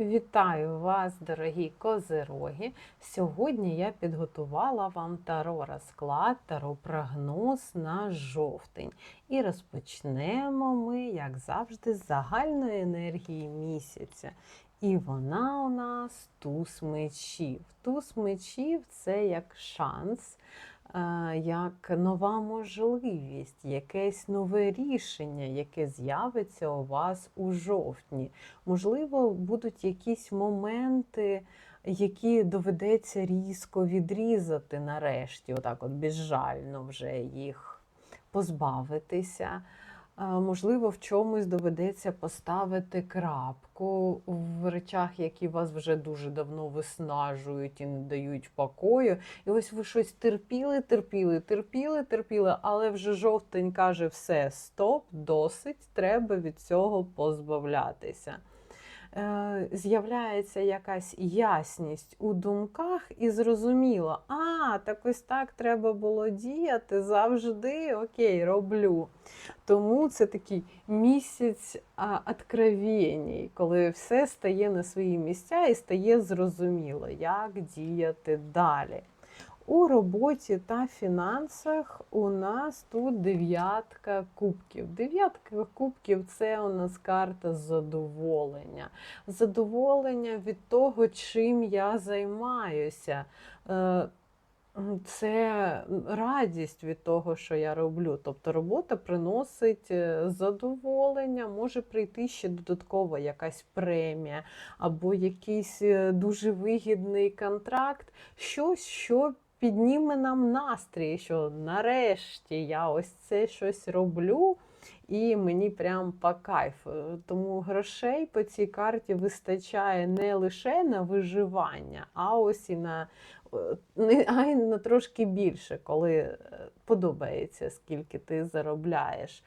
Вітаю вас, дорогі козироги! Сьогодні я підготувала вам таро розклад, таро прогноз на жовтень. І розпочнемо ми, як завжди, з загальної енергії місяця. І вона у нас туз мечів. Туз мечів це як шанс, як нова можливість, якесь нове рішення, яке з'явиться у вас у жовтні. Можливо, будуть якісь моменти, які доведеться різко відрізати нарешті, отак от безжально вже їх позбавитися. Можливо, в чомусь доведеться поставити крапку в речах, які вас вже дуже давно виснажують і не дають покою. І ось ви щось терпіли, терпіли, терпіли, терпіли, але вже жовтень каже: все, стоп, досить, треба від цього позбавлятися. Е, З'являється якась ясність у думках, і зрозуміло, а, так ось так треба було діяти завжди. Окей, роблю. Тому це такий місяць откровеній, коли все стає на свої місця і стає зрозуміло, як діяти далі. У роботі та фінансах у нас тут дев'ятка кубків. Дев'ятка кубків це у нас карта задоволення. Задоволення від того, чим я займаюся. Е, Це радість від того, що я роблю. Тобто робота приносить е, задоволення, може прийти ще додатково якась премія або якийсь е, дуже вигідний контракт, щось, що підніме нам настрій, що нарешті я ось це щось роблю. І мені прям по кайфу. Тому грошей по цій карті вистачає не лише на виживання, а ось і на, е, а й на трошки більше, коли е, подобається, скільки ти заробляєш.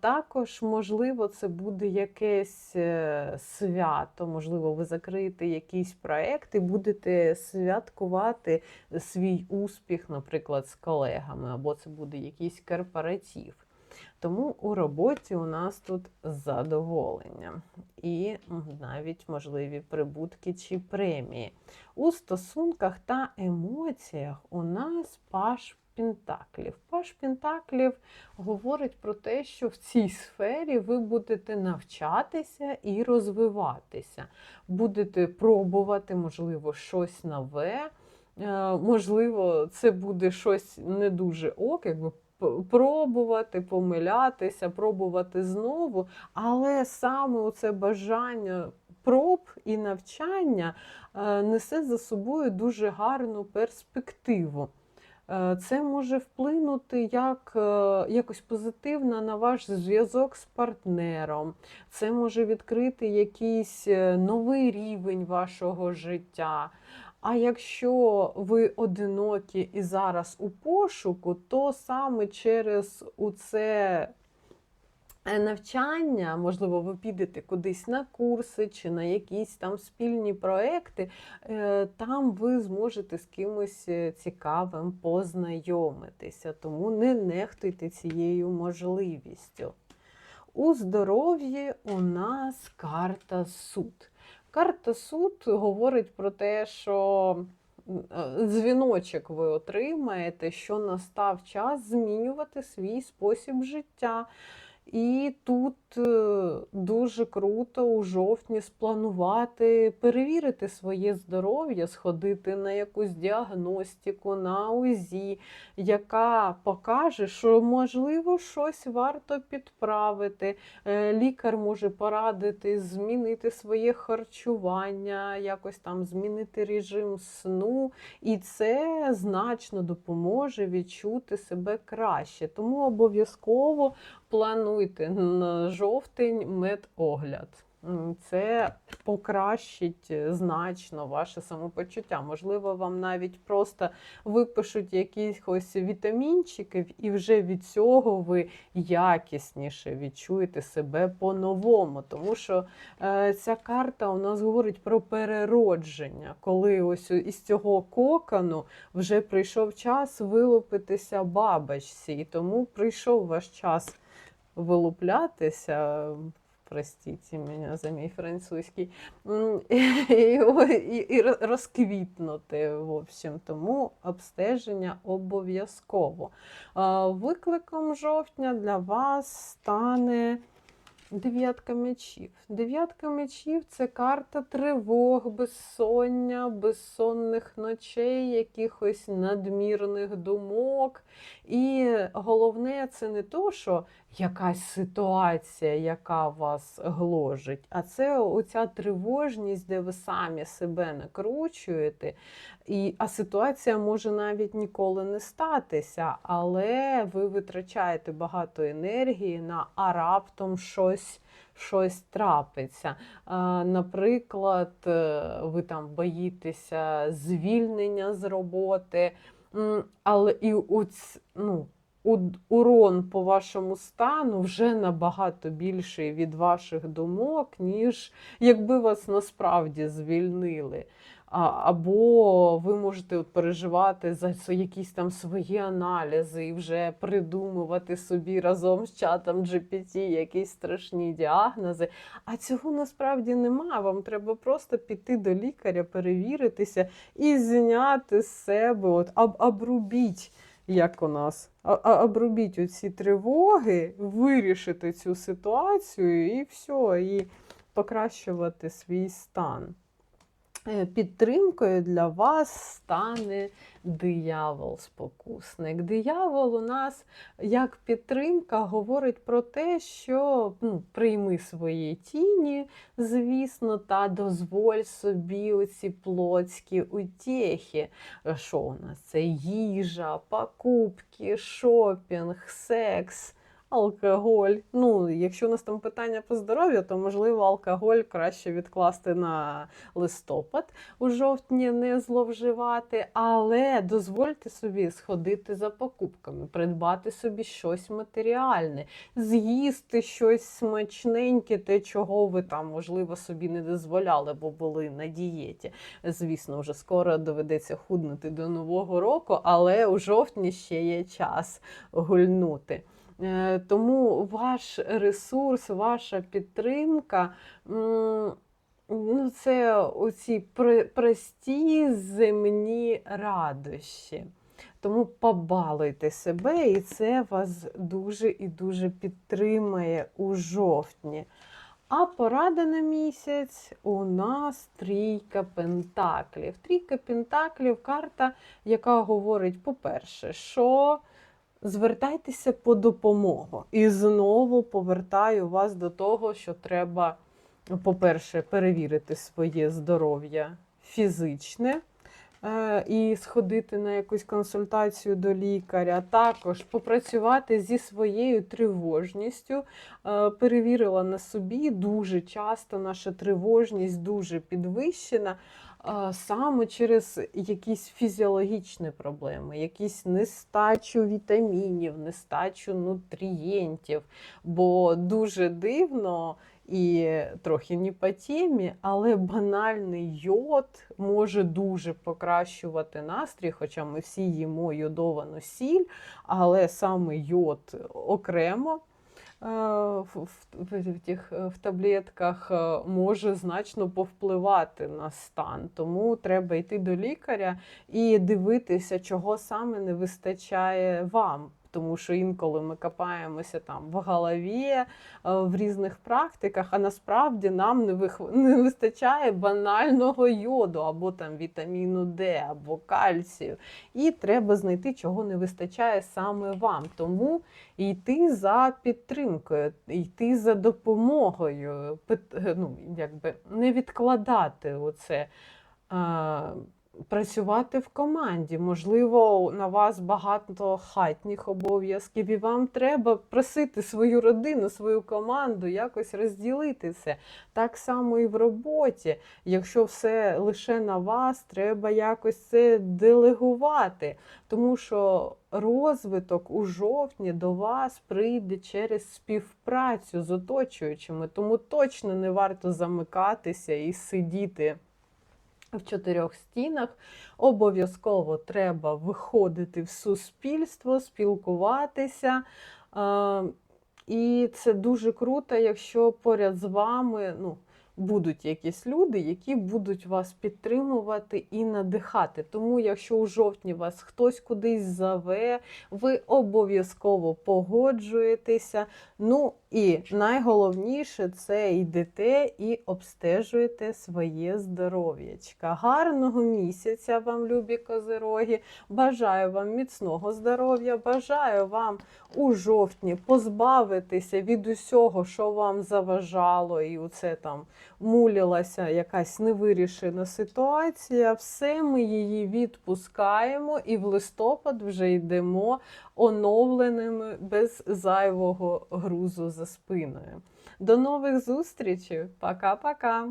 Також, можливо, це буде якесь е, свято, можливо, ви закриєте якийсь проект і будете святкувати свій успіх, наприклад, з колегами, або це буде якийсь корпоратив. Тому у роботі у нас тут задоволення і навіть можливі прибутки чи премії. У стосунках та емоціях у нас паш Пентаклів. Паш Пентаклів говорить про те, що в цій сфері ви будете навчатися і розвиватися. Будете пробувати, можливо, щось нове. Е, Можливо, це буде щось не дуже ок, якби пробувати, помилятися, пробувати знову, але саме це бажання проб і навчання е, несе за собою дуже гарну перспективу. Е, Це може вплинути як е, якось позитивно на ваш зв'язок з партнером. Це може відкрити якийсь е, новий рівень вашого життя. А якщо ви одинокі і зараз у пошуку, то саме через це навчання, можливо, ви підете кудись на курси чи на якісь там спільні проекти, е, там ви зможете з кимось е, цікавим познайомитися. Тому не нехтуйте цією можливістю. У здоров'ї у нас карта суд. Карта суд говорить про те, що е, дзвіночок ви отримаєте, що настав час змінювати свій спосіб життя. І тут е, дуже круто у жовтні спланувати, перевірити своє здоров'я, сходити на якусь діагностику, на УЗІ, яка покаже, що можливо щось варто підправити. Е, Лікар може порадити змінити своє харчування, якось там змінити режим сну, і це значно допоможе відчути себе краще. Тому обов'язково плануйте на жовтень медогляд. Це покращить е, значно ваше самопочуття. Можливо, вам навіть просто випишуть якихось вітамінчиків, і вже від цього ви якісніше відчуєте себе по-новому. Тому що е, ця карта у нас говорить про переродження, коли ось із цього кокону вже прийшов час вилупитися бабочці, і тому прийшов ваш час вилуплятися, простите мене за мій французький, і, і, і розквітнути. В общем, тому обстеження обов'язково. Викликом жовтня для вас стане. Дев'ятка мечів. Дев'ятка мечів це карта тривог, безсоння, безсонних ночей, якихось надмірних думок. І головне, це не то, що якась ситуація, яка вас гложить, а це оця тривожність, де ви самі себе накручуєте. І, а ситуація може навіть ніколи не статися, але ви витрачаєте багато енергії на а раптом щось, щось трапиться. Наприклад, е, ви там боїтеся звільнення з роботи, але і оць, ну, урон по вашому стану вже набагато більший від ваших думок, ніж якби вас насправді звільнили. Або ви можете от переживати за якісь там свої аналізи і вже придумувати собі разом з чатом GPT якісь страшні діагнози. А цього насправді нема. Вам треба просто піти до лікаря, перевіритися і зняти з себе, от, об, обрубіть, як у нас, обрубіть оці тривоги, вирішити цю ситуацію і все, і покращувати свій стан. Е, Підтримкою для вас стане диявол-спокусник. Диявол у нас як підтримка говорить про те, що ну, прийми свої тіні, звісно, та дозволь собі оці плотські утєхи. Що у нас? Це їжа, покупки, шопінг, секс. Алкоголь. Ну, якщо у нас там питання по здоров'ю, то можливо алкоголь краще відкласти на листопад у жовтні не зловживати, але дозвольте собі сходити за покупками, придбати собі щось матеріальне, з'їсти щось смачненьке, те, чого ви там, можливо, собі не дозволяли, бо були на дієті. Звісно, вже скоро доведеться худнути до Нового року, але у жовтні ще є час гульнути. Е, Тому ваш ресурс, ваша підтримка. Ну, це оці прості земні радощі. Тому побалуйте себе, і це вас дуже і дуже підтримає у жовтні. А порада на місяць у нас трійка пентаклів. Трійка пентаклів карта, яка говорить, по-перше, що звертайтеся по допомогу. І знову повертаю вас до того, що треба, по-перше, перевірити своє здоров'я фізичне. е, І сходити на якусь консультацію до лікаря, також попрацювати зі своєю тривожністю. Е, Перевірила на собі дуже часто наша тривожність дуже підвищена саме через якісь фізіологічні проблеми, якісь нестачу вітамінів, нестачу нутрієнтів. Бо дуже дивно і трохи не по темі, але банальний йод може дуже покращувати настрій, хоча ми всі їмо йодовану сіль, але саме йод окремо. Е, В, в, тих, е, в таблетках е, може значно повпливати на стан. Тому треба йти до лікаря і дивитися, чого саме не вистачає вам. Тому що інколи ми копаємося там в голові, е, в різних практиках, а насправді нам не, вих... не вистачає банального йоду, або там вітаміну Д, або кальцію. І треба знайти, чого не вистачає саме вам. Тому йти за підтримкою, йти за допомогою, пит- ну, якби не відкладати оце. Працювати в команді, можливо, на вас багато хатніх обов'язків, і вам треба просити свою родину, свою команду якось розділити це. Так само і в роботі. Якщо все лише на вас, треба якось це делегувати. Тому що розвиток у жовтні до вас прийде через співпрацю з оточуючими, тому точно не варто замикатися і сидіти в чотирьох стінах. Обов'язково треба виходити в суспільство, спілкуватися. Е, І це дуже круто, якщо поряд з вами ну, будуть якісь люди, які будуть вас підтримувати і надихати. Тому, якщо у жовтні вас хтось кудись заве, ви обов'язково погоджуєтеся. Ну і найголовніше це йдете і обстежуєте своє здоров'ячка. Гарного місяця вам, любі козироги! Бажаю вам міцного здоров'я, бажаю вам у жовтні позбавитися від усього, що вам заважало, і оце там мулялася якась невирішена ситуація. Все ми її відпускаємо, і в листопад вже йдемо оновленими без зайвого грузу за спиною. До нових зустрічей! Пока-пока!